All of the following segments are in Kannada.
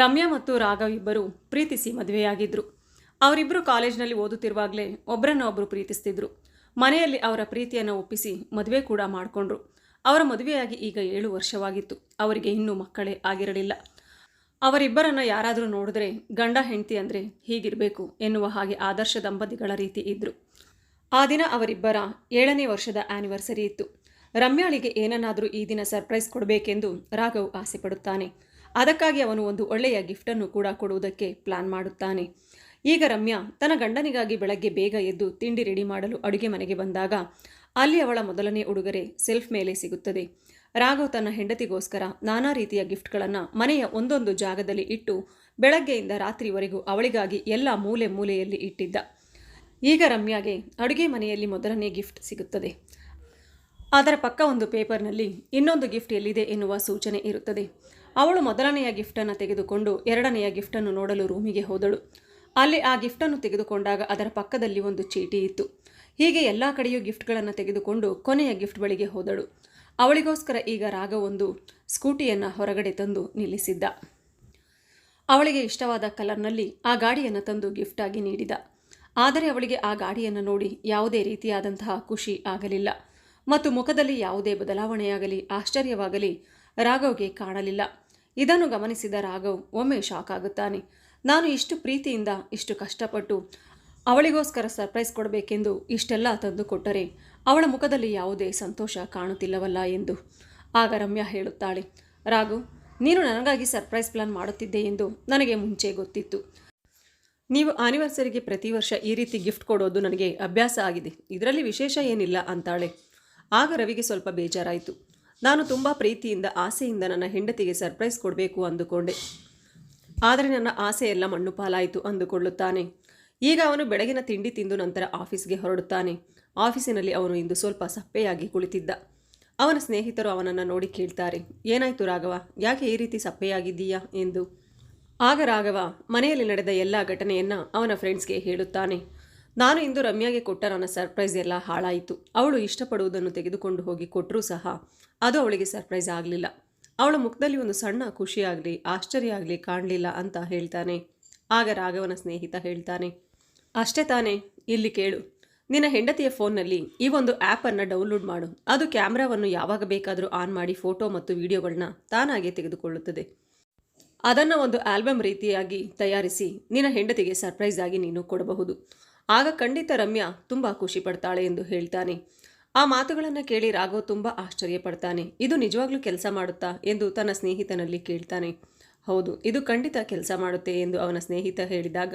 ರಮ್ಯಾ ಮತ್ತು ರಾಘವ್ ಇಬ್ಬರು ಪ್ರೀತಿಸಿ ಮದುವೆಯಾಗಿದ್ರು. ಅವರಿಬ್ಬರು ಕಾಲೇಜಿನಲ್ಲಿ ಓದುತ್ತಿರುವಾಗಲೇ ಒಬ್ಬರನ್ನೊಬ್ಬರು ಪ್ರೀತಿಸ್ತಿದ್ರು. ಮನೆಯಲ್ಲಿ ಅವರ ಪ್ರೀತಿಯನ್ನು ಒಪ್ಪಿಸಿ ಮದುವೆ ಕೂಡ ಮಾಡಿಕೊಂಡ್ರು. ಅವರ ಮದುವೆಯಾಗಿ ಈಗ ಏಳು ವರ್ಷವಾಗಿತ್ತು. ಅವರಿಗೆ ಇನ್ನೂ ಮಕ್ಕಳೇ ಆಗಿರಲಿಲ್ಲ. ಅವರಿಬ್ಬರನ್ನು ಯಾರಾದರೂ ನೋಡಿದ್ರೆ ಗಂಡ ಹೆಂಡತಿ ಅಂದರೆ ಹೀಗಿರಬೇಕು ಎನ್ನುವ ಹಾಗೆ ಆದರ್ಶ ದಂಪತಿಗಳ ರೀತಿ ಇದ್ದರು ಆ ದಿನ ಅವರಿಬ್ಬರ ಏಳನೇ ವರ್ಷದ ಆ್ಯನಿವರ್ಸರಿ ಇತ್ತು. ರಮ್ಯಾಳಿಗೆ ಏನನ್ನಾದರೂ ಈ ದಿನ ಸರ್ಪ್ರೈಸ್ ಕೊಡಬೇಕೆಂದು ರಾಘವ್ ಆಸೆ ಪಡುತ್ತಾನೆ ಅದಕ್ಕಾಗಿ ಅವನು ಒಂದು ಒಳ್ಳೆಯ ಗಿಫ್ಟನ್ನು ಕೂಡ ಕೊಡುವುದಕ್ಕೆ ಪ್ಲಾನ್ ಮಾಡುತ್ತಾನೆ. ಈಗ ರಮ್ಯಾ ತನ್ನ ಗಂಡನಿಗಾಗಿ ಬೆಳಗ್ಗೆ ಬೇಗ ಎದ್ದು ತಿಂಡಿ ರೆಡಿ ಮಾಡಲು ಅಡುಗೆ ಮನೆಗೆ ಬಂದಾಗ ಅಲ್ಲಿ ಅವಳ ಮೊದಲನೇ ಉಡುಗೊರೆ ಸೆಲ್ಫ್ ಮೇಲೆ ಸಿಗುತ್ತದೆ. ರಾಘವ್ ತನ್ನ ಹೆಂಡತಿಗೋಸ್ಕರ ನಾನಾ ರೀತಿಯ ಗಿಫ್ಟ್ಗಳನ್ನು ಮನೆಯ ಒಂದೊಂದು ಜಾಗದಲ್ಲಿ ಇಟ್ಟು ಬೆಳಗ್ಗೆಯಿಂದ ರಾತ್ರಿವರೆಗೂ ಅವಳಿಗಾಗಿ ಎಲ್ಲ ಮೂಲೆ ಮೂಲೆಯಲ್ಲಿ ಇಟ್ಟಿದ್ದ. ಈಗ ರಮ್ಯಾಗೆ ಅಡುಗೆ ಮನೆಯಲ್ಲಿ ಮೊದಲನೇ ಗಿಫ್ಟ್ ಸಿಗುತ್ತದೆ. ಅದರ ಪಕ್ಕ ಒಂದು ಪೇಪರ್ನಲ್ಲಿ ಇನ್ನೊಂದು ಗಿಫ್ಟ್ ಎಲ್ಲಿದೆ ಎನ್ನುವ ಸೂಚನೆ ಇರುತ್ತದೆ. ಅವಳು ಮೊದಲನೆಯ ಗಿಫ್ಟನ್ನು ತೆಗೆದುಕೊಂಡು ಎರಡನೆಯ ಗಿಫ್ಟನ್ನು ನೋಡಲು ರೂಮಿಗೆ ಹೋದಳು. ಅಲ್ಲಿ ಆ ಗಿಫ್ಟನ್ನು ತೆಗೆದುಕೊಂಡಾಗ ಅದರ ಪಕ್ಕದಲ್ಲಿ ಒಂದು ಚೀಟಿ ಇತ್ತು. ಹೀಗೆ ಎಲ್ಲ ಕಡೆಯೂ ಗಿಫ್ಟ್ಗಳನ್ನು ತೆಗೆದುಕೊಂಡು ಕೊನೆಯ ಗಿಫ್ಟ್ ಬಳಿಗೆ ಹೋದಳು. ಅವಳಿಗೋಸ್ಕರ ಈಗ ರಾಗ ಒಂದು ಸ್ಕೂಟಿಯನ್ನು ಹೊರಗಡೆ ತಂದು ನಿಲ್ಲಿಸಿದ್ದ. ಅವಳಿಗೆ ಇಷ್ಟವಾದ ಕಲರ್ನಲ್ಲಿ ಆ ಗಾಡಿಯನ್ನು ತಂದು ಗಿಫ್ಟಾಗಿ ನೀಡಿದ. ಆದರೆ ಅವಳಿಗೆ ಆ ಗಾಡಿಯನ್ನು ನೋಡಿ ಯಾವುದೇ ರೀತಿಯಾದಂತಹ ಖುಷಿ ಆಗಲಿಲ್ಲ ಮತ್ತು ಮುಖದಲ್ಲಿ ಯಾವುದೇ ಬದಲಾವಣೆಯಾಗಲಿ, ಆಶ್ಚರ್ಯವಾಗಲಿ ರಾಘವ್ಗೆ ಕಾಣಲಿಲ್ಲ. ಇದನ್ನು ಗಮನಿಸಿದ ರಾಘವ್, ಒಮ್ಮೆ ಶಾಕ್ ಆಗುತ್ತಾನೆ. ನಾನು ಇಷ್ಟು ಪ್ರೀತಿಯಿಂದ ಇಷ್ಟು ಕಷ್ಟಪಟ್ಟು ಅವಳಿಗೋಸ್ಕರ ಸರ್ಪ್ರೈಸ್ ಕೊಡಬೇಕೆಂದು ಇಷ್ಟೆಲ್ಲ ತಂದು ಕೊಟ್ಟರೆ ಅವಳ ಮುಖದಲ್ಲಿ ಯಾವುದೇ ಸಂತೋಷ ಕಾಣುತ್ತಿಲ್ಲವಲ್ಲ ಎಂದು ಆಗ ರಮ್ಯಾ ಹೇಳುತ್ತಾಳೆ. ರಾಘು ನೀನು ನನಗಾಗಿ ಸರ್ಪ್ರೈಸ್ ಪ್ಲಾನ್ ಮಾಡುತ್ತಿದ್ದೆ ಎಂದು ನನಗೆ ಮುಂಚೆ ಗೊತ್ತಿತ್ತು. ನೀವು ಆನಿವರ್ಸರಿಗೆ ಪ್ರತಿ ವರ್ಷ ಈ ರೀತಿ ಗಿಫ್ಟ್ ಕೊಡೋದು ನನಗೆ ಅಭ್ಯಾಸ ಆಗಿದೆ. ಇದರಲ್ಲಿ ವಿಶೇಷ ಏನಿಲ್ಲ ಅಂತಾಳೆ. ಆಗ ರವಿಗೆ ಸ್ವಲ್ಪ ಬೇಜಾರಾಯಿತು. ನಾನು ತುಂಬ ಪ್ರೀತಿಯಿಂದ, ಆಸೆಯಿಂದ ನನ್ನ ಹೆಂಡತಿಗೆ ಸರ್ಪ್ರೈಸ್ ಕೊಡಬೇಕು ಅಂದುಕೊಂಡೆ. ಆದರೆ ನನ್ನ ಆಸೆ ಎಲ್ಲ ಮಣ್ಣು ಪಾಲಾಯಿತು ಅಂದುಕೊಳ್ಳುತ್ತಾನೆ. ಈಗ ಅವನು ಬೆಳಗಿನ ತಿಂಡಿ ತಿಂದು ನಂತರ ಆಫೀಸ್ಗೆ ಹೊರಡುತ್ತಾನೆ. ಆಫೀಸಿನಲ್ಲಿ ಅವನು ಇಂದು ಸ್ವಲ್ಪ ಸಪ್ಪೆಯಾಗಿ ಕುಳಿತಿದ್ದ. ಅವನ ಸ್ನೇಹಿತರು ಅವನನ್ನು ನೋಡಿ ಕೇಳ್ತಾರೆ, ಏನಾಯಿತು ರಾಘವ? ಯಾಕೆ ಈ ರೀತಿ ಸಪ್ಪೆಯಾಗಿದ್ದೀಯಾ? ಎಂದು. ಆಗ ರಾಘವ, ಮನೆಯಲ್ಲಿ ನಡೆದ ಎಲ್ಲ ಘಟನೆಯನ್ನು ಅವನ ಫ್ರೆಂಡ್ಸ್ಗೆ ಹೇಳುತ್ತಾನೆ. ನಾನು ಇಂದು ರಮ್ಯಾಗೆ ಕೊಟ್ಟ ನನ್ನ ಸರ್ಪ್ರೈಸ್ ಎಲ್ಲ ಹಾಳಾಯಿತು. ಅವಳು ಇಷ್ಟಪಡುವುದನ್ನು ತೆಗೆದುಕೊಂಡು ಹೋಗಿ ಕೊಟ್ಟರೂ ಸಹ ಅದು ಅವಳಿಗೆ ಸರ್ಪ್ರೈಸ್ ಆಗಲಿಲ್ಲ. ಅವಳ ಮುಖದಲ್ಲಿ ಒಂದು ಸಣ್ಣ ಖುಷಿಯಾಗಲಿ ಆಶ್ಚರ್ಯ ಆಗಲಿ ಕಾಣಲಿಲ್ಲ ಅಂತ ಹೇಳ್ತಾನೆ. ಆಗ ರಾಘವನ ಸ್ನೇಹಿತ ಹೇಳ್ತಾನೆ, ಅಷ್ಟೇ ತಾನೇ, ಇಲ್ಲಿ ಕೇಳು. ನಿನ್ನ ಹೆಂಡತಿಯ ಫೋನ್ನಲ್ಲಿ ಈ ಒಂದು ಆ್ಯಪನ್ನು ಡೌನ್ಲೋಡ್ ಮಾಡು. ಅದು ಕ್ಯಾಮ್ರಾವನ್ನು ಯಾವಾಗ ಬೇಕಾದರೂ ಆನ್ ಮಾಡಿ ಫೋಟೋ ಮತ್ತು ವಿಡಿಯೋಗಳನ್ನ ತಾನಾಗೆ ತೆಗೆದುಕೊಳ್ಳುತ್ತದೆ. ಅದನ್ನು ಒಂದು ಆಲ್ಬಮ್ ರೀತಿಯಾಗಿ ತಯಾರಿಸಿ ನಿನ್ನ ಹೆಂಡತಿಗೆ ಸರ್ಪ್ರೈಸ್ ಆಗಿ ನೀನು ಕೊಡಬಹುದು. ಆಗ ಖಂಡಿತ ರಮ್ಯಾ ತುಂಬ ಖುಷಿ ಪಡ್ತಾಳೆ ಎಂದು ಹೇಳ್ತಾನೆ. ಆ ಮಾತುಗಳನ್ನು ಕೇಳಿ ರಾಘವ್ ತುಂಬ ಆಶ್ಚರ್ಯ ಪಡ್ತಾನೆ ಇದು ನಿಜವಾಗ್ಲೂ ಕೆಲಸ ಮಾಡುತ್ತಾ ಎಂದು ತನ್ನ ಸ್ನೇಹಿತನಲ್ಲಿ ಕೇಳ್ತಾನೆ. ಹೌದು, ಇದು ಖಂಡಿತ ಕೆಲಸ ಮಾಡುತ್ತೆ ಎಂದು ಅವನ ಸ್ನೇಹಿತ ಹೇಳಿದಾಗ,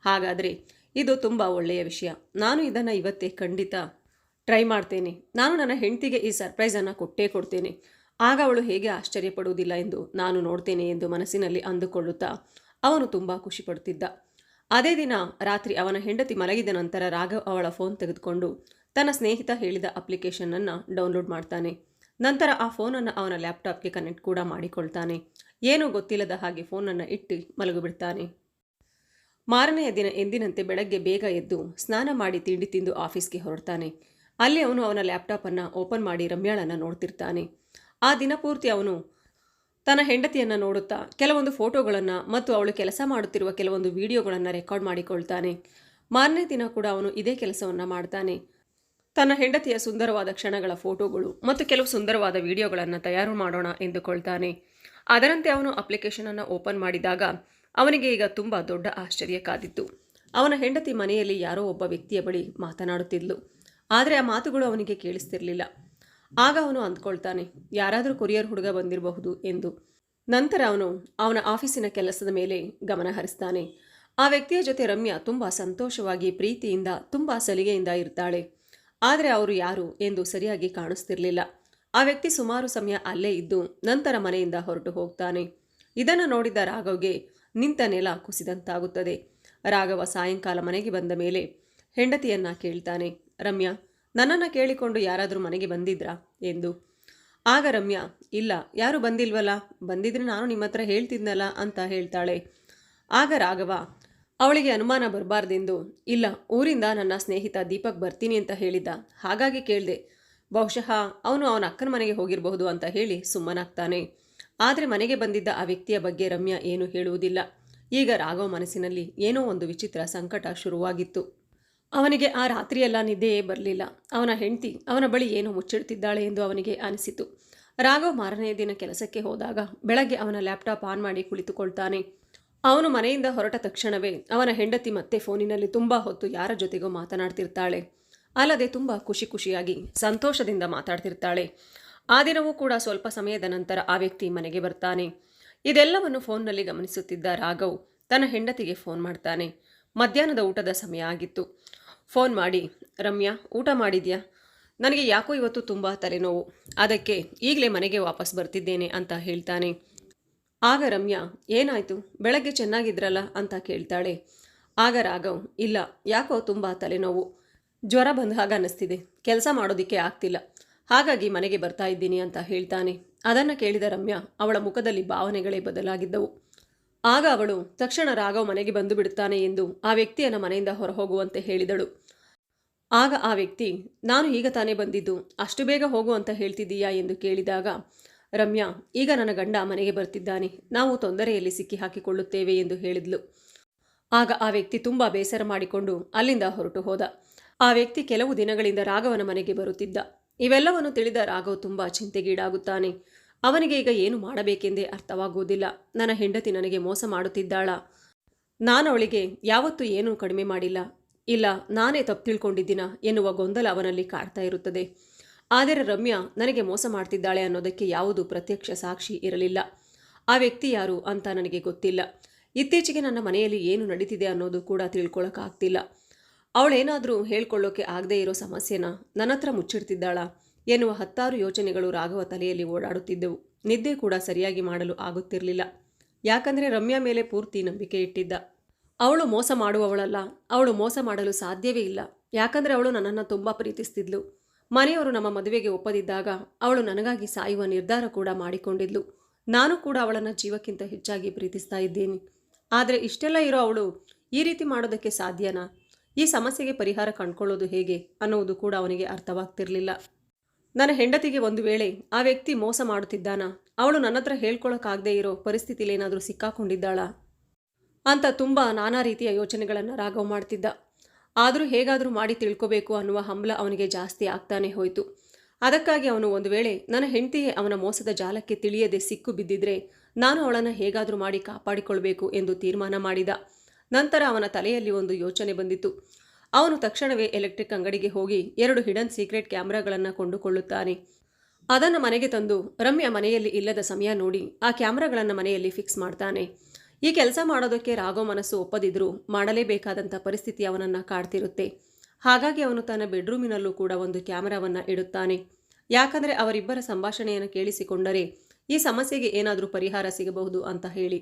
ಹಾಗಾದರೆ ಇದು ತುಂಬ ಒಳ್ಳೆಯ ವಿಷಯ. ನಾನು ಇದನ್ನು ಇವತ್ತೇ ಖಂಡಿತ ಟ್ರೈ ಮಾಡ್ತೇನೆ. ನಾನು ನನ್ನ ಹೆಂಡತಿಗೆ ಈ ಸರ್ಪ್ರೈಸನ್ನು ಕೊಟ್ಟೇ ಕೊಡ್ತೇನೆ. ಆಗ ಅವಳು ಹೇಗೆ ಆಶ್ಚರ್ಯಪಡುವುದಿಲ್ಲ ಎಂದು ನಾನು ನೋಡ್ತೇನೆ ಎಂದು ಮನಸ್ಸಿನಲ್ಲಿ ಅಂದುಕೊಳ್ಳುತ್ತಾ ಅವನು ತುಂಬ ಖುಷಿ ಪಡುತ್ತಿದ್ದ. ಅದೇ ದಿನ ರಾತ್ರಿ ಅವನ ಹೆಂಡತಿ ಮಲಗಿದ ನಂತರ ರಾಘವ್ ಅವಳ ಫೋನ್ ತೆಗೆದುಕೊಂಡು ತನ್ನ ಸ್ನೇಹಿತ ಹೇಳಿದ ಅಪ್ಲಿಕೇಶನನ್ನು ಡೌನ್ಲೋಡ್ ಮಾಡ್ತಾನೆ. ನಂತರ ಆ ಫೋನನ್ನು ಅವನ ಲ್ಯಾಪ್ಟಾಪ್ಗೆ ಕನೆಕ್ಟ್ ಕೂಡ ಮಾಡಿಕೊಳ್ತಾನೆ. ಏನೂ ಗೊತ್ತಿಲ್ಲದ ಹಾಗೆ ಫೋನನ್ನು ಇಟ್ಟು ಮಲಗಿಬಿಡ್ತಾನೆ. ಮಾರನೆಯ ದಿನ ಎಂದಿನಂತೆ ಬೆಳಗ್ಗೆ ಬೇಗ ಎದ್ದು ಸ್ನಾನ ಮಾಡಿ ತಿಂಡಿ ತಿಂದು ಆಫೀಸ್ಗೆ ಹೊರಡ್ತಾನೆ. ಅಲ್ಲಿ ಅವನು ಅವನ ಲ್ಯಾಪ್ಟಾಪನ್ನು ಓಪನ್ ಮಾಡಿ ರಮ್ಯಾಳನ್ನು ನೋಡ್ತಿರ್ತಾನೆ. ಆ ದಿನ ಪೂರ್ತಿ ಅವನು ತನ್ನ ಹೆಂಡತಿಯನ್ನು ನೋಡುತ್ತಾ ಕೆಲವೊಂದು ಫೋಟೋಗಳನ್ನು ಮತ್ತು ಅವಳು ಕೆಲಸ ಮಾಡುತ್ತಿರುವ ಕೆಲವೊಂದು ವಿಡಿಯೋಗಳನ್ನು ರೆಕಾರ್ಡ್ ಮಾಡಿಕೊಳ್ತಾನೆ. ಮಾರನೇ ದಿನ ಕೂಡ ಅವನು ಇದೇ ಕೆಲಸವನ್ನು ಮಾಡ್ತಾನೆ. ತನ್ನ ಹೆಂಡತಿಯ ಸುಂದರವಾದ ಕ್ಷಣಗಳ ಫೋಟೋಗಳು ಮತ್ತು ಕೆಲವು ಸುಂದರವಾದ ವಿಡಿಯೋಗಳನ್ನು ತಯಾರು ಮಾಡೋಣ ಎಂದುಕೊಳ್ತಾನೆ. ಅದರಂತೆ ಅವನು ಅಪ್ಲಿಕೇಶನನ್ನು ಓಪನ್ ಮಾಡಿದಾಗ ಅವನಿಗೆ ಈಗ ತುಂಬ ದೊಡ್ಡ ಆಶ್ಚರ್ಯ ಕಾದಿತ್ತು. ಅವನ ಹೆಂಡತಿ ಮನೆಯಲ್ಲಿ ಯಾರೋ ಒಬ್ಬ ವ್ಯಕ್ತಿಯ ಬಳಿ ಮಾತನಾಡುತ್ತಿದ್ಲು. ಆದರೆ ಆ ಮಾತುಗಳು ಅವನಿಗೆ ಕೇಳಿಸ್ತಿರಲಿಲ್ಲ. ಆಗ ಅವನು ಅಂದ್ಕೊಳ್ತಾನೆ, ಯಾರಾದರೂ ಕೊರಿಯರ್ ಹುಡುಗ ಬಂದಿರಬಹುದು ಎಂದು. ನಂತರ ಅವನು ಅವನ ಆಫೀಸಿನ ಕೆಲಸದ ಮೇಲೆ ಗಮನ ಹರಿಸ್ತಾನೆ. ಆ ವ್ಯಕ್ತಿಯ ಜೊತೆ ರಮ್ಯಾ ತುಂಬ ಸಂತೋಷವಾಗಿ ಪ್ರೀತಿಯಿಂದ, ತುಂಬ ಸಲಿಗೆಯಿಂದ ಇರ್ತಾಳೆ. ಆದರೆ ಅವರು ಯಾರು ಎಂದು ಸರಿಯಾಗಿ ಕಾಣಿಸ್ತಿರಲಿಲ್ಲ. ಆ ವ್ಯಕ್ತಿ ಸುಮಾರು ಸಮಯ ಅಲ್ಲೇ ಇದ್ದು ನಂತರ ಮನೆಯಿಂದ ಹೊರಟು ಹೋಗ್ತಾನೆ. ಇದನ್ನು ನೋಡಿದ ರಾಘವ್ಗೆ ನಿಂತ ನೆಲ ಕುಸಿದಂತಾಗುತ್ತದೆ. ರಾಘವ ಸಾಯಂಕಾಲ ಮನೆಗೆ ಬಂದ ಮೇಲೆ ಹೆಂಡತಿಯನ್ನ ಕೇಳ್ತಾನೆ, ರಮ್ಯಾ, ನನ್ನನ್ನು ಕೇಳಿಕೊಂಡು ಯಾರಾದರೂ ಮನೆಗೆ ಬಂದಿದ್ರಾ? ಎಂದು. ಆಗ ರಮ್ಯಾ, ಇಲ್ಲ, ಯಾರು ಬಂದಿಲ್ವಲ್ಲ? ಬಂದಿದ್ರೆ ನಾನು ನಿಮ್ಮ ಹತ್ರ ಹೇಳ್ತಿದ್ನಲ್ಲ, ಅಂತ ಹೇಳ್ತಾಳೆ. ಆಗ ರಾಘವ ಅವಳಿಗೆ ಅನುಮಾನ ಬರಬಾರ್ದೆಂದು. ಇಲ್ಲ, ಊರಿಂದ ನನ್ನ ಸ್ನೇಹಿತ ದೀಪಕ್ ಬರ್ತೀನಿ ಅಂತ ಹೇಳಿದ್ದ. ಹಾಗಾಗಿ ಕೇಳಿದೆ. ಬಹುಶಃ ಅವನು ಅವನ ಅಕ್ಕನ ಮನೆಗೆ ಹೋಗಿರಬಹುದು ಅಂತ ಹೇಳಿ ಸುಮ್ಮನಾಗ್ತಾನೆ. ಆದರೆ ಮನೆಗೆ ಬಂದಿದ್ದ ಆ ವ್ಯಕ್ತಿಯ ಬಗ್ಗೆ ರಮ್ಯಾ ಏನೂ ಹೇಳುವುದಿಲ್ಲ. ಈಗ ರಾಘವ್ ಮನಸ್ಸಿನಲ್ಲಿ ಏನೋ ಒಂದು ವಿಚಿತ್ರ ಸಂಕಟ ಶುರುವಾಗಿತ್ತು. ಅವನಿಗೆ ಆ ರಾತ್ರಿಯೆಲ್ಲ ನಿದ್ದೆಯೇ ಬರಲಿಲ್ಲ. ಅವನ ಹೆಂಡತಿ ಅವನ ಬಳಿ ಏನೋ ಮುಚ್ಚಿಡ್ತಿದ್ದಾಳೆ ಎಂದು ಅವನಿಗೆ ಅನಿಸಿತು. ರಾಘವ್ ಮಾರನೆಯ ದಿನ ಕೆಲಸಕ್ಕೆ ಹೋದಾಗ ಬೆಳಗ್ಗೆ ಅವನ ಲ್ಯಾಪ್ಟಾಪ್ ಆನ್ ಮಾಡಿ ಕುಳಿತುಕೊಳ್ತಾನೆ. ಅವನು ಮನೆಯಿಂದ ಹೊರಟ ತಕ್ಷಣವೇ ಅವನ ಹೆಂಡತಿ ಮತ್ತೆ ಫೋನಿನಲ್ಲಿ ತುಂಬ ಹೊತ್ತು ಯಾರ ಜೊತೆಗೋ ಮಾತನಾಡ್ತಿರ್ತಾಳೆ. ಅಲ್ಲದೆ ತುಂಬ ಖುಷಿ ಖುಷಿಯಾಗಿ ಸಂತೋಷದಿಂದ ಮಾತಾಡ್ತಿರ್ತಾಳೆ. ಆ ದಿನವೂ ಕೂಡ ಸ್ವಲ್ಪ ಸಮಯದ ನಂತರ ಆ ವ್ಯಕ್ತಿ ಮನೆಗೆ ಬರ್ತಾನೆ. ಇದೆಲ್ಲವನ್ನು ಫೋನ್ನಲ್ಲಿ ಗಮನಿಸುತ್ತಿದ್ದ ರಾಘವ್ ತನ್ನ ಹೆಂಡತಿಗೆ ಫೋನ್ ಮಾಡ್ತಾನೆ. ಮಧ್ಯಾಹ್ನದ ಊಟದ ಸಮಯ ಆಗಿತ್ತು. ಫೋನ್ ಮಾಡಿ, ರಮ್ಯಾ, ಊಟ ಮಾಡಿದ್ಯಾ? ನನಗೆ ಯಾಕೋ ಇವತ್ತು ತುಂಬ ತಲೆನೋವು. ಅದಕ್ಕೆ ಈಗಲೇ ಮನೆಗೆ ವಾಪಸ್ ಬರ್ತಿದ್ದೇನೆ, ಅಂತ ಹೇಳ್ತಾನೆ. ಆಗ ರಮ್ಯಾ, ಏನಾಯ್ತು? ಬೆಳಗ್ಗೆ ಚೆನ್ನಾಗಿದ್ರಲ್ಲ ಅಂತ ಕೇಳ್ತಾಳೆ. ಆಗ ರಾಘವ್, ಇಲ್ಲ, ಯಾಕೋ ತುಂಬ ತಲೆನೋವು. ಜ್ವರ ಬಂದ ಹಾಗೆ ಅನ್ನಿಸ್ತಿದೆ. ಕೆಲಸ ಮಾಡೋದಿಕ್ಕೆ ಆಗ್ತಿಲ್ಲ. ಹಾಗಾಗಿ ಮನೆಗೆ ಬರ್ತಾ ಇದ್ದೀನಿ ಅಂತ ಹೇಳ್ತಾನೆ. ಅದನ್ನು ಕೇಳಿದ ರಮ್ಯಾ, ಅವಳ ಮುಖದಲ್ಲಿ ಭಾವನೆಗಳೇ ಬದಲಾಗಿದ್ದವು. ಆಗ ಅವಳು, ತಕ್ಷಣ ರಾಘವ್ ಮನೆಗೆ ಬಂದು ಬಿಡುತ್ತಾನೆ ಎಂದು ಆ ವ್ಯಕ್ತಿಯನ್ನು ಮನೆಯಿಂದ ಹೊರಹೋಗುವಂತೆ ಹೇಳಿದಳು. ಆಗ ಆ ವ್ಯಕ್ತಿ, ನಾನು ಈಗ ತಾನೇ ಬಂದಿದ್ದು, ಅಷ್ಟು ಬೇಗ ಹೋಗು ಅಂತ ಹೇಳ್ತಿದ್ದೀಯಾ? ಎಂದು ಕೇಳಿದಾಗ ರಮ್ಯಾ, ಈಗ ನನ್ನ ಗಂಡ ಮನೆಗೆ ಬರ್ತಿದ್ದಾನೆ. ನಾವು ತೊಂದರೆಯಲ್ಲಿ ಸಿಕ್ಕಿ ಹಾಕಿಕೊಳ್ಳುತ್ತೇವೆ ಎಂದು ಹೇಳಿದ್ಲು. ಆಗ ಆ ವ್ಯಕ್ತಿ ತುಂಬ ಬೇಸರ ಮಾಡಿಕೊಂಡು ಅಲ್ಲಿಂದ ಹೊರಟು ಹೋದ. ಆ ವ್ಯಕ್ತಿ ಕೆಲವು ದಿನಗಳಿಂದ ರಾಘವನ ಮನೆಗೆ ಬರುತ್ತಿದ್ದ. ಇವೆಲ್ಲವನ್ನು ತಿಳಿದ ರಾಘವ್ ತುಂಬ ಚಿಂತೆಗೀಡಾಗುತ್ತಾನೆ. ಅವನಿಗೆ ಈಗ ಏನು ಮಾಡಬೇಕೆಂದೇ ಅರ್ಥವಾಗುವುದಿಲ್ಲ. ನನ್ನ ಹೆಂಡತಿ ನನಗೆ ಮೋಸ ಮಾಡುತ್ತಿದ್ದಾಳ. ನಾನು ಅವಳಿಗೆ ಯಾವತ್ತೂ ಏನೂ ಕಡಿಮೆ ಮಾಡಿಲ್ಲ. ಇಲ್ಲ, ನಾನೇ ತಪ್ಪು ತಿಳ್ಕೊಂಡಿದ್ದೀನ ಎನ್ನುವ ಗೊಂದಲ ಅವನಲ್ಲಿ ಕಾಡ್ತಾ ಇರುತ್ತದೆ. ಆದರೆ ರಮ್ಯಾ ನನಗೆ ಮೋಸ ಮಾಡ್ತಿದ್ದಾಳೆ ಅನ್ನೋದಕ್ಕೆ ಯಾವುದು ಪ್ರತ್ಯಕ್ಷ ಸಾಕ್ಷಿ ಇರಲಿಲ್ಲ. ಆ ವ್ಯಕ್ತಿ ಯಾರು ಅಂತ ನನಗೆ ಗೊತ್ತಿಲ್ಲ. ಇತ್ತೀಚೆಗೆ ನನ್ನ ಮನೆಯಲ್ಲಿ ಏನು ನಡೀತಿದೆ ಅನ್ನೋದು ಕೂಡ ತಿಳ್ಕೊಳ್ಳೋಕ್ಕಾಗ್ತಿಲ್ಲ ಅವಳೇನಾದರೂ ಹೇಳ್ಕೊಳ್ಳೋಕೆ ಆಗದೇ ಇರೋ ಸಮಸ್ಯೆನ ನನ್ನ ಹತ್ರ ಮುಚ್ಚಿಡ್ತಿದ್ದಾಳ ಎನ್ನುವ ಹತ್ತಾರು ಯೋಚನೆಗಳು ರಾಘವ ತಲೆಯಲ್ಲಿ ಓಡಾಡುತ್ತಿದ್ದವು. ನಿದ್ದೆ ಕೂಡ ಸರಿಯಾಗಿ ಮಾಡಲು ಆಗುತ್ತಿರಲಿಲ್ಲ. ಯಾಕಂದರೆ ರಮ್ಯಾ ಮೇಲೆ ಪೂರ್ತಿ ನಂಬಿಕೆ ಇಟ್ಟಿದ್ದ. ಅವಳು ಮೋಸ ಮಾಡುವವಳಲ್ಲ, ಅವಳು ಮೋಸ ಮಾಡಲು ಸಾಧ್ಯವೇ ಇಲ್ಲ. ಯಾಕಂದರೆ ಅವಳು ನನ್ನನ್ನು ತುಂಬ ಪ್ರೀತಿಸ್ತಿದ್ಲು. ಮನೆಯವರು ನಮ್ಮ ಮದುವೆಗೆ ಒಪ್ಪದಿದ್ದಾಗ ಅವಳು ನನಗಾಗಿ ಸಾಯುವ ನಿರ್ಧಾರ ಕೂಡ ಮಾಡಿಕೊಂಡಿದ್ಲು. ನಾನು ಕೂಡ ಅವಳನ್ನು ಜೀವಕ್ಕಿಂತ ಹೆಚ್ಚಾಗಿ ಪ್ರೀತಿಸ್ತಾ ಇದ್ದೇನೆ. ಆದರೆ ಇಷ್ಟೆಲ್ಲ ಇರೋ ಅವಳು ಈ ರೀತಿ ಮಾಡೋದಕ್ಕೆ ಸಾಧ್ಯನಾ? ಈ ಸಮಸ್ಯೆಗೆ ಪರಿಹಾರ ಕಂಡುಕೊಳ್ಳೋದು ಹೇಗೆ ಅನ್ನುವುದು ಕೂಡ ಅವನಿಗೆ ಅರ್ಥವಾಗ್ತಿರಲಿಲ್ಲ. ನನ್ನ ಹೆಂಡತಿಗೆ ಒಂದು ವೇಳೆ ಆ ವ್ಯಕ್ತಿ ಮೋಸ ಮಾಡುತ್ತಿದ್ದಾನಾ? ಅವಳು ನನ್ನ ಹತ್ರ ಹೇಳ್ಕೊಳಕ್ಕಾಗದೇ ಇರೋ ಪರಿಸ್ಥಿತಿಲೇನಾದರೂ ಸಿಕ್ಕಾಕೊಂಡಿದ್ದಾಳ? ಅಂತ ತುಂಬ ನಾನಾ ರೀತಿಯ ಯೋಚನೆಗಳನ್ನು ರಾಘವ್ ಮಾಡ್ತಿದ್ದ. ಆದರೂ ಹೇಗಾದರೂ ಮಾಡಿ ತಿಳ್ಕೋಬೇಕು ಅನ್ನುವ ಹಂಬಲ ಅವನಿಗೆ ಜಾಸ್ತಿ ಆಗ್ತಾನೆ ಹೋಯಿತು. ಅದಕ್ಕಾಗಿ ಅವನು ಒಂದು ವೇಳೆ, ನನ್ನ ಹೆಂಡತಿಯೇ ಅವನ ಮೋಸದ ಜಾಲಕ್ಕೆ ತಿಳಿಯದೆ ಸಿಕ್ಕು ಬಿದ್ದಿದ್ರೆ ನಾನು ಅವಳನ್ನು ಹೇಗಾದರೂ ಮಾಡಿ ಕಾಪಾಡಿಕೊಳ್ಬೇಕು ಎಂದು ತೀರ್ಮಾನ ಮಾಡಿದ. ನಂತರ ಅವನ ತಲೆಯಲ್ಲಿ ಒಂದು ಯೋಚನೆ ಬಂದಿತು. ಅವನು ತಕ್ಷಣವೇ ಎಲೆಕ್ಟ್ರಿಕ್ ಅಂಗಡಿಗೆ ಹೋಗಿ ಎರಡು ಹಿಡನ್ ಸೀಕ್ರೆಟ್ ಕ್ಯಾಮ್ರಾಗಳನ್ನು ಕೊಂಡುಕೊಳ್ಳುತ್ತಾನೆ. ಅದನ್ನು ಮನೆಗೆ ತಂದು ರಮ್ಯ ಮನೆಯಲ್ಲಿ ಇಲ್ಲದ ಸಮಯ ನೋಡಿ ಆ ಕ್ಯಾಮ್ರಾಗಳನ್ನು ಮನೆಯಲ್ಲಿ ಫಿಕ್ಸ್ ಮಾಡ್ತಾನೆ. ಈ ಕೆಲಸ ಮಾಡೋದಕ್ಕೆ ರಾಘೋ ಮನಸ್ಸು ಒಪ್ಪದಿದ್ರೂ ಮಾಡಲೇಬೇಕಾದಂಥ ಪರಿಸ್ಥಿತಿ ಅವನನ್ನು ಕಾಡ್ತಿರುತ್ತೆ. ಹಾಗಾಗಿ ಅವನು ತನ್ನ ಬೆಡ್ರೂಮಿನಲ್ಲೂ ಕೂಡ ಒಂದು ಕ್ಯಾಮರಾವನ್ನು ಇಡುತ್ತಾನೆ. ಯಾಕಂದರೆ ಅವರಿಬ್ಬರ ಸಂಭಾಷಣೆಯನ್ನು ಕೇಳಿಸಿಕೊಂಡರೆ ಈ ಸಮಸ್ಯೆಗೆ ಏನಾದರೂ ಪರಿಹಾರ ಸಿಗಬಹುದು ಅಂತ ಹೇಳಿ.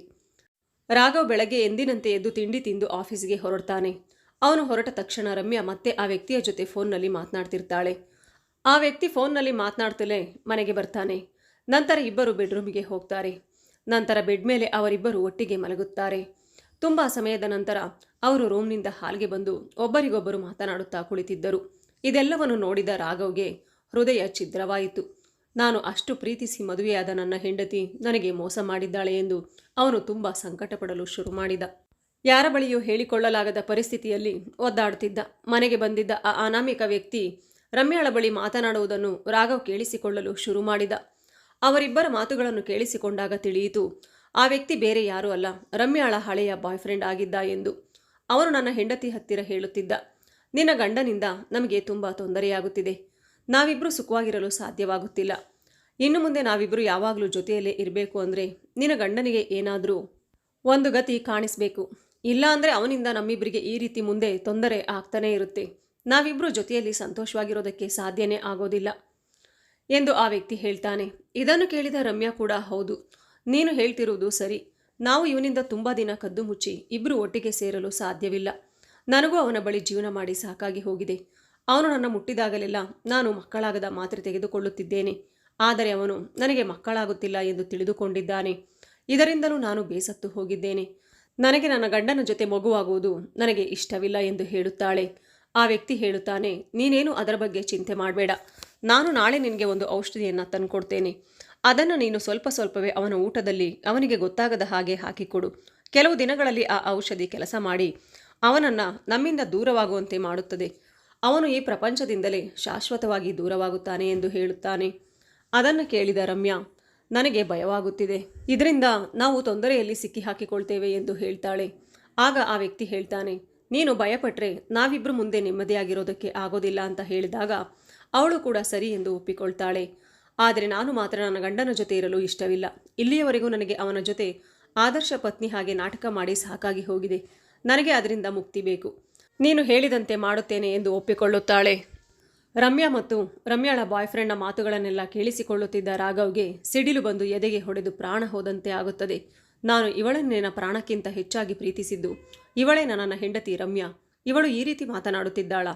ರಾಘವ್ ಬೆಳಗ್ಗೆ ಎಂದಿನಂತೆ ಎದ್ದು ತಿಂಡಿ ತಿಂದು ಆಫೀಸ್ಗೆ ಹೊರಡ್ತಾನೆ. ಅವನು ಹೊರಟ ತಕ್ಷಣ ರಮ್ಯಾ ಮತ್ತೆ ಆ ವ್ಯಕ್ತಿಯ ಜೊತೆ ಫೋನ್ನಲ್ಲಿ ಮಾತನಾಡ್ತಿರ್ತಾಳೆ. ಆ ವ್ಯಕ್ತಿ ಫೋನ್ನಲ್ಲಿ ಮಾತನಾಡ್ತಲೇ ಮನೆಗೆ ಬರ್ತಾನೆ. ನಂತರ ಇಬ್ಬರು ಬೆಡ್ರೂಮಿಗೆ ಹೋಗ್ತಾರೆ. ನಂತರ ಬೆಡ್ ಮೇಲೆ ಅವರಿಬ್ಬರು ಒಟ್ಟಿಗೆ ಮಲಗುತ್ತಾರೆ. ತುಂಬ ಸಮಯದ ನಂತರ ಅವರು ರೂಮ್ನಿಂದ ಹಾಲ್ಗೆ ಬಂದು ಒಬ್ಬರಿಗೊಬ್ಬರು ಮಾತನಾಡುತ್ತಾ ಕುಳಿತಿದ್ದರು. ಇದೆಲ್ಲವನ್ನು ನೋಡಿದ ರಾಘವ್ಗೆ ಹೃದಯ ಛಿದ್ರವಾಯಿತು. ನಾನು ಅಷ್ಟು ಪ್ರೀತಿಸಿ ಮದುವೆಯಾದ ನನ್ನ ಹೆಂಡತಿ ನನಗೆ ಮೋಸ ಮಾಡಿದ್ದಾಳೆ ಎಂದು ಅವನು ತುಂಬ ಸಂಕಟಪಡಲು ಶುರು ಮಾಡಿದ. ಯಾರ ಬಳಿಯೂ ಹೇಳಿಕೊಳ್ಳಲಾಗದ ಪರಿಸ್ಥಿತಿಯಲ್ಲಿ ಒದ್ದಾಡುತ್ತಿದ್ದ ಮನೆಗೆ ಬಂದಿದ್ದ ಆ ಅನಾಮಿಕ ವ್ಯಕ್ತಿ ರಮ್ಯಾಳ ಬಳಿ ಮಾತನಾಡುವುದನ್ನು ರಾಘವ್ ಕೇಳಿಸಿಕೊಳ್ಳಲು ಶುರು ಮಾಡಿದ. ಅವರಿಬ್ಬರ ಮಾತುಗಳನ್ನು ಕೇಳಿಸಿಕೊಂಡಾಗ ತಿಳಿಯಿತು. ಆ ವ್ಯಕ್ತಿ ಬೇರೆ ಯಾರೂ ಅಲ್ಲ, ರಮ್ಯಾಳ ಹಳೆಯ ಬಾಯ್ ಫ್ರೆಂಡ್ ಆಗಿದ್ದ ಎಂದು. ಅವನು ನನ್ನ ಹೆಂಡತಿ ಹತ್ತಿರ ಹೇಳುತ್ತಿದ್ದ, ನಿನ್ನ ಗಂಡನಿಂದ ನಮಗೆ ತುಂಬ ತೊಂದರೆಯಾಗುತ್ತಿದೆ. ನಾವಿಬ್ಬರು ಸುಖವಾಗಿರಲು ಸಾಧ್ಯವಾಗುತ್ತಿಲ್ಲ. ಇನ್ನು ಮುಂದೆ ನಾವಿಬ್ಬರು ಯಾವಾಗಲೂ ಜೊತೆಯಲ್ಲೇ ಇರಬೇಕು ಅಂದರೆ ನಿನ್ನ ಗಂಡನಿಗೆ ಏನಾದರೂ ಒಂದು ಗತಿ ಕಾಣಿಸಬೇಕು. ಇಲ್ಲ ಅಂದರೆ ಅವನಿಂದ ನಮ್ಮಿಬ್ಬರಿಗೆ ಈ ರೀತಿ ಮುಂದೆ ತೊಂದರೆ ಆಗ್ತಾನೇ ಇರುತ್ತೆ. ನಾವಿಬ್ಬರು ಜೊತೆಯಲ್ಲಿ ಸಂತೋಷವಾಗಿರೋದಕ್ಕೆ ಸಾಧ್ಯನೇ ಆಗೋದಿಲ್ಲ. ಎಂದು ಆ ವ್ಯಕ್ತಿ ಹೇಳ್ತಾನೆ. ಇದನ್ನು ಕೇಳಿದ ರಮ್ಯಾ ಕೂಡ, ಹೌದು, ನೀನು ಹೇಳ್ತಿರುವುದು ಸರಿ. ನಾವು ಇವನಿಂದ ತುಂಬ ದಿನ ಕದ್ದು ಮುಚ್ಚಿ ಇಬ್ಬರು ಒಟ್ಟಿಗೆ ಸೇರಲು ಸಾಧ್ಯವಿಲ್ಲ. ನನಗೂ ಅವನ ಬಳಿ ಜೀವನ ಮಾಡಿ ಸಾಕಾಗಿ ಹೋಗಿದೆ. ಅವನು ನನ್ನ ಮುಟ್ಟಿದಾಗಲೆಲ್ಲ ನಾನು ಮಕ್ಕಳಾಗದ ಮಾತ್ರೆ ತೆಗೆದುಕೊಳ್ಳುತ್ತಿದ್ದೇನೆ. ಆದರೆ ಅವನು ನನಗೆ ಮಕ್ಕಳಾಗುತ್ತಿಲ್ಲ ಎಂದು ತಿಳಿದುಕೊಂಡಿದ್ದಾನೆ. ಇದರಿಂದಲೂ ನಾನು ಬೇಸತ್ತು ಹೋಗಿದ್ದೇನೆ. ನನಗೆ ನನ್ನ ಗಂಡನ ಜೊತೆ ಮಗುವಾಗುವುದು ನನಗೆ ಇಷ್ಟವಿಲ್ಲ ಎಂದು ಹೇಳುತ್ತಾಳೆ. ಆ ವ್ಯಕ್ತಿ ಹೇಳುತ್ತಾನೆ, ನೀನೇನು ಅದರ ಬಗ್ಗೆ ಚಿಂತೆ ಮಾಡಬೇಡ. ನಾನು ನಾಳೆ ನಿನಗೆ ಒಂದು ಔಷಧಿಯನ್ನು ತಂದುಕೊಡ್ತೇನೆ. ಅದನ್ನು ನೀನು ಸ್ವಲ್ಪ ಸ್ವಲ್ಪವೇ ಅವನ ಊಟದಲ್ಲಿ ಅವನಿಗೆ ಗೊತ್ತಾಗದ ಹಾಗೆ ಹಾಕಿಕೊಡು. ಕೆಲವು ದಿನಗಳಲ್ಲಿ ಆ ಔಷಧಿ ಕೆಲಸ ಮಾಡಿ ಅವನನ್ನು ನಮ್ಮಿಂದ ದೂರವಾಗುವಂತೆ ಮಾಡುತ್ತದೆ. ಅವನು ಈ ಪ್ರಪಂಚದಿಂದಲೇ ಶಾಶ್ವತವಾಗಿ ದೂರವಾಗುತ್ತಾನೆ ಎಂದು ಹೇಳುತ್ತಾನೆ. ಅದನ್ನು ಕೇಳಿದ ರಮ್ಯಾ, ನನಗೆ ಭಯವಾಗುತ್ತಿದೆ. ಇದರಿಂದ ನಾವು ತೊಂದರೆಯಲ್ಲಿ ಸಿಕ್ಕಿ ಹಾಕಿಕೊಳ್ತೇವೆ ಎಂದು ಹೇಳ್ತಾಳೆ. ಆಗ ಆ ವ್ಯಕ್ತಿ ಹೇಳ್ತಾನೆ, ನೀನು ಭಯಪಟ್ಟರೆ ನಾವಿಬ್ಬರು ಮುಂದೆ ನೆಮ್ಮದಿಯಾಗಿರೋದಕ್ಕೆ ಆಗೋದಿಲ್ಲ ಅಂತ ಹೇಳಿದಾಗ ಅವಳು ಕೂಡ ಸರಿ ಎಂದು ಒಪ್ಪಿಕೊಳ್ತಾಳೆ. ಆದರೆ ನಾನು ಮಾತ್ರ ನನ್ನ ಗಂಡನ ಜೊತೆ ಇರಲು ಇಷ್ಟವಿಲ್ಲ. ಇಲ್ಲಿಯವರೆಗೂ ನನಗೆ ಅವನ ಜೊತೆ ಆದರ್ಶ ಪತ್ನಿ ಹಾಗೆ ನಾಟಕ ಮಾಡಿ ಸಾಕಾಗಿ ಹೋಗಿದೆ. ನನಗೆ ಅದರಿಂದ ಮುಕ್ತಿ ಬೇಕು. ನೀನು ಹೇಳಿದಂತೆ ಮಾಡುತ್ತೇನೆ ಎಂದು ಒಪ್ಪಿಕೊಳ್ಳುತ್ತಾಳೆ. ರಮ್ಯಾ ಮತ್ತು ರಮ್ಯಾಳ ಬಾಯ್ ಫ್ರೆಂಡ್ನ ಮಾತುಗಳನ್ನೆಲ್ಲ ಕೇಳಿಸಿಕೊಳ್ಳುತ್ತಿದ್ದ ರಾಘವ್ಗೆ ಸಿಡಿಲು ಬಂದು ಎದೆಗೆ ಹೊಡೆದು ಪ್ರಾಣ ಹೋದಂತೆ ಆಗುತ್ತದೆ. ನಾನು ಇವಳನ್ನೇನ ಪ್ರಾಣಕ್ಕಿಂತ ಹೆಚ್ಚಾಗಿ ಪ್ರೀತಿಸಿದ್ದು. ಇವಳೇ ನನ್ನ ಹೆಂಡತಿ ರಮ್ಯಾ. ಇವಳು ಈ ರೀತಿ ಮಾತನಾಡುತ್ತಿದ್ದಾಳ?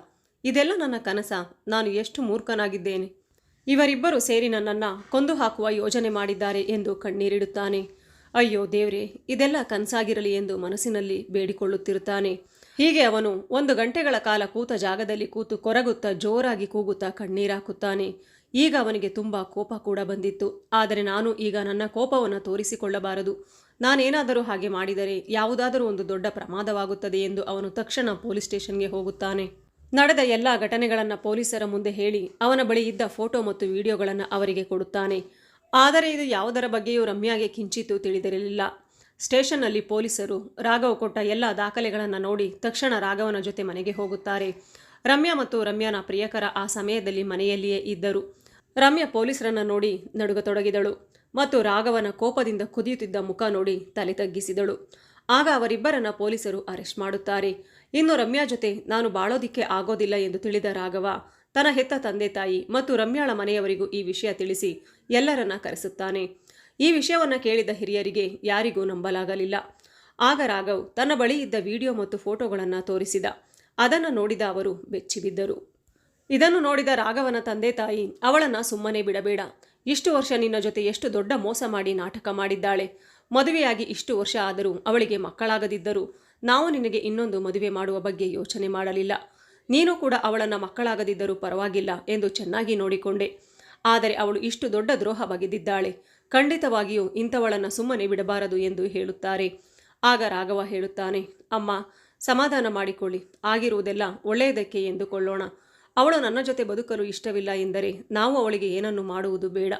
ಇದೆಲ್ಲ ನನ್ನ ಕನಸ. ನಾನು ಎಷ್ಟು ಮೂರ್ಖನಾಗಿದ್ದೇನೆ. ಇವರಿಬ್ಬರು ಸೇರಿ ನನ್ನನ್ನು ಕೊಂದು ಹಾಕುವ ಯೋಜನೆ ಮಾಡಿದ್ದಾರೆ ಎಂದು ಕಣ್ಣೀರಿಡುತ್ತಾನೆ. ಅಯ್ಯೋ ದೇವ್ರೆ, ಇದೆಲ್ಲ ಕನಸಾಗಿರಲಿ ಎಂದು ಮನಸ್ಸಿನಲ್ಲಿ ಬೇಡಿಕೊಳ್ಳುತ್ತಿರುತ್ತಾನೆ. ಹೀಗೆ ಅವನು ಒಂದು ಗಂಟೆಗಳ ಕಾಲ ಕೂತ ಜಾಗದಲ್ಲಿ ಕೂತು ಕೊರಗುತ್ತಾ ಜೋರಾಗಿ ಕೂಗುತ್ತಾ ಕಣ್ಣೀರಾಕುತ್ತಾನೆ ಈಗ ಅವನಿಗೆ ತುಂಬ ಕೋಪ ಕೂಡ ಬಂದಿತ್ತು. ಆದರೆ ನಾನು ಈಗ ನನ್ನ ಕೋಪವನ್ನು ತೋರಿಸಿಕೊಳ್ಳಬಾರದು. ನಾನೇನಾದರೂ ಹಾಗೆ ಮಾಡಿದರೆ ಯಾವುದಾದರೂ ಒಂದು ದೊಡ್ಡ ಪ್ರಮಾದವಾಗುತ್ತದೆ ಎಂದು ಅವನು ತಕ್ಷಣ ಪೊಲೀಸ್ ಸ್ಟೇಷನ್ಗೆ ಹೋಗುತ್ತಾನೆ. ನಡೆದ ಎಲ್ಲ ಘಟನೆಗಳನ್ನು ಪೊಲೀಸರ ಮುಂದೆ ಹೇಳಿ ಅವನ ಬಳಿ ಇದ್ದ ಫೋಟೋ ಮತ್ತು ವಿಡಿಯೋಗಳನ್ನು ಅವರಿಗೆ ಕೊಡುತ್ತಾನೆ. ಆದರೆ ಇದು ಯಾವುದರ ಬಗ್ಗೆಯೂ ರಮ್ಯಾಗೆ ಕಿಂಚಿತ್ತೂ ತಿಳಿದಿರಲಿಲ್ಲ. ಸ್ಟೇಷನ್ನಲ್ಲಿ ಪೊಲೀಸರು ರಾಘವ್ ಕೊಟ್ಟ ಎಲ್ಲ ದಾಖಲೆಗಳನ್ನು ನೋಡಿ ತಕ್ಷಣ ರಾಘವನ ಜೊತೆ ಮನೆಗೆ ಹೋಗುತ್ತಾರೆ. ರಮ್ಯಾ ಮತ್ತು ರಮ್ಯಾನ ಪ್ರಿಯಕರ ಆ ಸಮಯದಲ್ಲಿ ಮನೆಯಲ್ಲಿಯೇ ಇದ್ದರು. ರಮ್ಯಾ ಪೊಲೀಸರನ್ನ ನೋಡಿ ನಡುಗತೊಡಗಿದಳು ಮತ್ತು ರಾಘವನ ಕೋಪದಿಂದ ಕುದಿಯುತ್ತಿದ್ದ ಮುಖ ನೋಡಿ ತಲೆ ತಗ್ಗಿಸಿದಳು. ಆಗ ಅವರಿಬ್ಬರನ್ನ ಪೊಲೀಸರು ಅರೆಸ್ಟ್ ಮಾಡುತ್ತಾರೆ. ಇನ್ನು ರಮ್ಯಾ ಜೊತೆ ನಾನು ಬಾಳೋದಿಕ್ಕೆ ಆಗೋದಿಲ್ಲ ಎಂದು ತಿಳಿದ ರಾಘವ, ತನ್ನ ಹೆತ್ತ ತಂದೆ ತಾಯಿ ಮತ್ತು ರಮ್ಯಾಳ ಮನೆಯವರಿಗೂ ಈ ವಿಷಯ ತಿಳಿಸಿ ಎಲ್ಲರನ್ನ ಕರೆಸುತ್ತಾನೆ. ಈ ವಿಷಯವನ್ನು ಕೇಳಿದ ಹಿರಿಯರಿಗೆ ಯಾರಿಗೂ ನಂಬಲಾಗಲಿಲ್ಲ. ಆಗ ರಾಘವ್ ತನ್ನ ಬಳಿ ಇದ್ದ ವಿಡಿಯೋ ಮತ್ತು ಫೋಟೋಗಳನ್ನು ತೋರಿಸಿದ. ಅದನ್ನು ನೋಡಿದ ಅವರು ಬೆಚ್ಚಿಬಿದ್ದರು ಇದನ್ನು ನೋಡಿದ ರಾಘವನ ತಂದೆ ತಾಯಿ, ಅವಳನ್ನು ಸುಮ್ಮನೆ ಬಿಡಬೇಡ. ಇಷ್ಟು ವರ್ಷ ನಿನ್ನ ಜೊತೆ ಎಷ್ಟು ದೊಡ್ಡ ಮೋಸ ಮಾಡಿ ನಾಟಕ ಮಾಡಿದ್ದಾಳೆ. ಮದುವೆಯಾಗಿ ಇಷ್ಟು ವರ್ಷ ಆದರೂ ಅವಳಿಗೆ ಮಕ್ಕಳಾಗದಿದ್ದರೂ. ನಾವು ನಿನಗೆ ಇನ್ನೊಂದು ಮದುವೆ ಮಾಡುವ ಬಗ್ಗೆ ಯೋಚನೆ ಮಾಡಲಿಲ್ಲ. ನೀನು ಕೂಡ ಅವಳನ್ನು ಮಕ್ಕಳಾಗದಿದ್ದರೂ ಪರವಾಗಿಲ್ಲ ಎಂದು ಚೆನ್ನಾಗಿ ನೋಡಿಕೊಂಡೆ. ಆದರೆ ಅವಳು ಇಷ್ಟು ದೊಡ್ಡ ದ್ರೋಹ ಬಗೆದಿದ್ದಾಳೆ ಖಂಡಿತವಾಗಿಯೂ ಇಂಥವಳನ್ನು ಸುಮ್ಮನೆ ಬಿಡಬಾರದು ಎಂದು ಹೇಳುತ್ತಾರೆ. ಆಗ ರಾಘವ ಹೇಳುತ್ತಾನೆ, ಅಮ್ಮ, ಸಮಾಧಾನ ಮಾಡಿಕೊಳ್ಳಿ. ಆಗಿರುವುದೆಲ್ಲ ಒಳ್ಳೆಯದಕ್ಕೆ ಎಂದುಕೊಳ್ಳೋಣ. ಅವಳು ನನ್ನ ಜೊತೆ ಬದುಕಲು ಇಷ್ಟವಿಲ್ಲ ಎಂದರೆ ನಾವು ಅವಳಿಗೆ ಏನನ್ನು ಮಾಡುವುದು ಬೇಡ.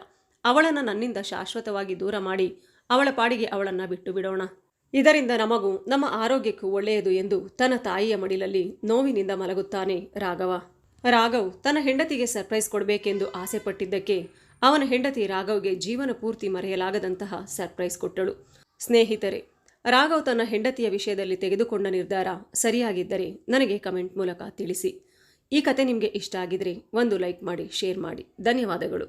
ಅವಳನ್ನು ನನ್ನಿಂದ ಶಾಶ್ವತವಾಗಿ ದೂರ ಮಾಡಿ. ಅವಳ ಪಾಡಿಗೆ ಅವಳನ್ನು ಬಿಟ್ಟು ಬಿಡೋಣ ಇದರಿಂದ ನಮಗೂ, ನಮ್ಮ ಆರೋಗ್ಯಕ್ಕೂ ಒಳ್ಳೆಯದು ಎಂದು ತನ್ನ ತಾಯಿಯ ಮಡಿಲಲ್ಲಿ ನೋವಿನಿಂದ ಮಲಗುತ್ತಾನೆ ರಾಘವ. ರಾಘವ್ ತನ್ನ ಹೆಂಡತಿಗೆ ಸರ್ಪ್ರೈಸ್ ಕೊಡಬೇಕೆಂದು ಆಸೆಪಟ್ಟಿದ್ದಕ್ಕೆ ಅವನ ಹೆಂಡತಿ ರಾಘವ್ಗೆ ಜೀವನ ಪೂರ್ತಿ ಮರೆಯಲಾಗದಂತಹ ಸರ್ಪ್ರೈಸ್ ಕೊಟ್ಟಳು. ಸ್ನೇಹಿತರೆ, ರಾಘವ್ ತನ್ನ ಹೆಂಡತಿಯ ವಿಷಯದಲ್ಲಿ ತೆಗೆದುಕೊಂಡ ನಿರ್ಧಾರ ಸರಿಯಾಗಿದ್ದರೆ ನನಗೆ ಕಮೆಂಟ್ ಮೂಲಕ ತಿಳಿಸಿ. ಈ ಕತೆ ನಿಮಗೆ ಇಷ್ಟ ಆಗಿದ್ರೆ ಒಂದು ಲೈಕ್ ಮಾಡಿ, ಶೇರ್ ಮಾಡಿ. ಧನ್ಯವಾದಗಳು.